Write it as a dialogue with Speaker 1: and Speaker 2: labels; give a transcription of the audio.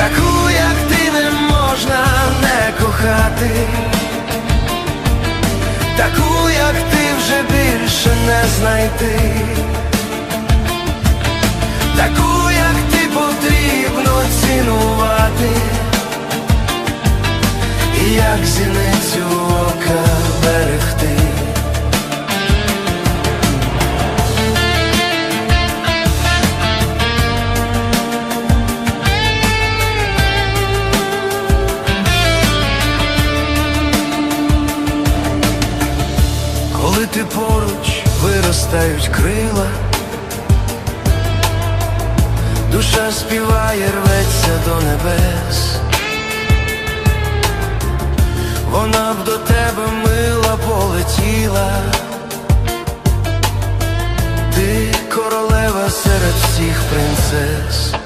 Speaker 1: таку, як ти не можна не кохати, таку, як ти вже більше не знайти, таку, як ти потрібно цінувати, і як зіницю Коли ти поруч виростають крила, душа співає, рветься до небес, вона б до тебе мила полетіла, ти королева серед всіх принцес.